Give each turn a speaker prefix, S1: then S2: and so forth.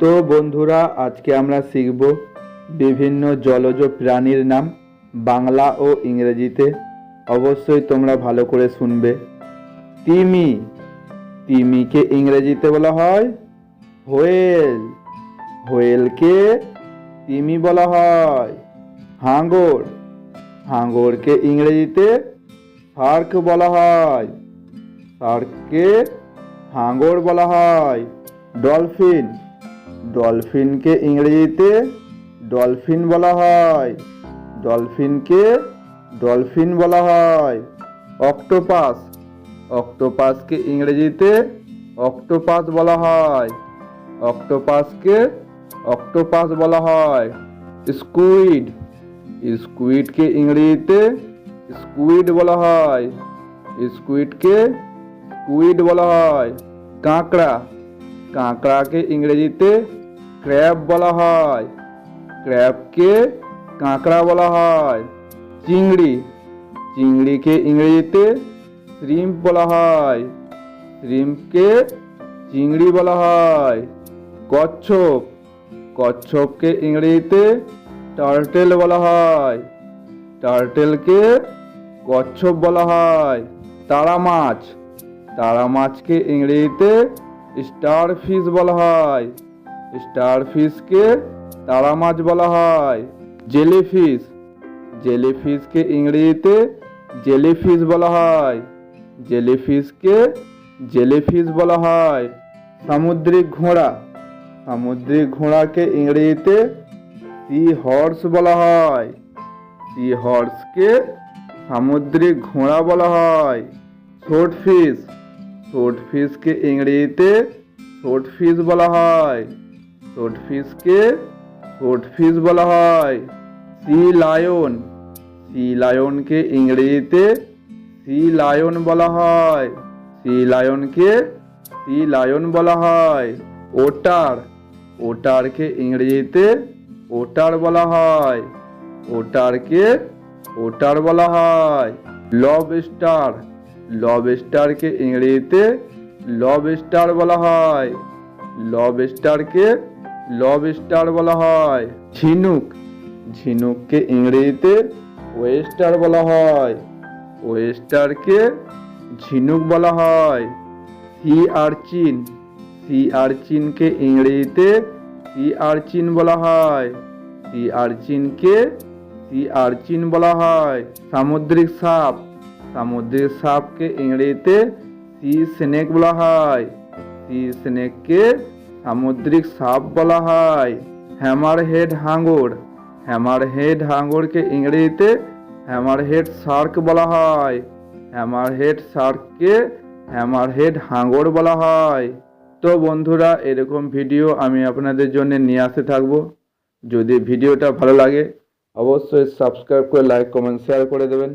S1: তো বন্ধুরা, আজকে আমরা শিখব বিভিন্ন জলজ প্রাণীর নাম বাংলা ও ইংরেজিতে। অবশ্যই তোমরা ভালো করে শুনবে। তিমি। তিমিকে ইংরেজিতে বলা হয় হোয়েল। হোয়েলকে তিমি বলা হয় হাঙ্গর। হাঙ্গরকে ইংরেজিতে শার্ক বলা হয়। শার্ককে হাঙ্গর বলা হয় ডলফিন। ডলফিনকে ইংরেজিতে ডলফিন বলা হয়। ডলফিনকে ডলফিন বলা হয়। অক্টোপাস। অক্টোপাসকে ইংরেজিতে অক্টোপাস বলা হয়। অক্টোপাসকে অক্টোপাস বলা হয়। স্কুইড। স্কুইডকে ইংরেজিতে স্কুইড বলা হয়। স্কুইডকে স্কুইড বলা হয়। কাঁকড়া। কাঁকড়াকে ইংরেজিতে ক্র্যাব বলা হয়। ক্র্যাবকে কাঁকড়া বলা হয়। চিংড়ি, চিংড়িকে ইংরেজিতে শ্রিম্প বলা হয়। শ্রিম্পকে চিংড়ি বলা হয়। কচ্ছপ, কচ্ছপকে ইংরেজিতে টার্টেল বলা হয়। টার্টেলকে কচ্ছপ বলা হয়। তারা মাছ, তারা মাছকে ইংরেজিতে স্টার ফিশ বলা হয়। স্টার ফিশকে তারা মাছ বলা হয়। জেলিফিশ। জেলিফিশকে ইংরেজিতে জেলি জেলিফিশ বলা হয়। জেলিফিশকে জেলিফিশ বলা হয়। সামুদ্রিক ঘোড়া। সামুদ্রিক ঘোড়াকে ইংরেজিতে সি হর্স বলা হয়। সি হর্সকে সামুদ্রিক ঘোড়া বলা হয়। ছোট ফিশ ফিশকে ইংরেজিতে ফিশ বলা হয় ফিশকে ফিশ বলা হয় সি লায়ন সি লায়নকে ইংরেজিতে সি লায়ন বলা হয় সি লায়নকে সি লায়ন বলা হয় ওটার ওটারকে ইংরেজিতে ওটার বলা হয় ওটারকে ওটার বলা হয় লব স্টার লব স্টারকে ইংরেজিতে লব স্টার বলা হয়। লব স্টারকে লব স্টার বলা হয়। ঝিনুক ঝিনুককে ইংরেজিতে ওয়েস্টার বলা হয়। ওয়েস্টারকে ঝিনুক বলা হয়। সি আরচিন সি আরচিনকে ইংরেজিতে সি আরচিন বলা হয়। সি আরচিনকে সি আরচিন বলা হয়। সামুদ্রিক সাপ সামুদ্রিক সাপকে ইংরেজিতে সি স্নেক বলা হয় সি স্নেককে সামুদ্রিক সাপ বলা হয় হ্যামার হেড হাঙ্গর হ্যামার হেড হাঙ্গরকে ইংরেজিতে হ্যামার হেড শার্ক বলা হয় হ্যামার হেড শার্ককে হ্যামার হেড হাঙ্গর বলা হয় তো বন্ধুরা এরকম ভিডিও আমি আপনাদের জন্য নিয়ে আসতে থাকব যদি ভিডিওটা ভালো লাগে অবশ্যই সাবস্ক্রাইব করে লাইক কমেন্ট শেয়ার করে দেবেন।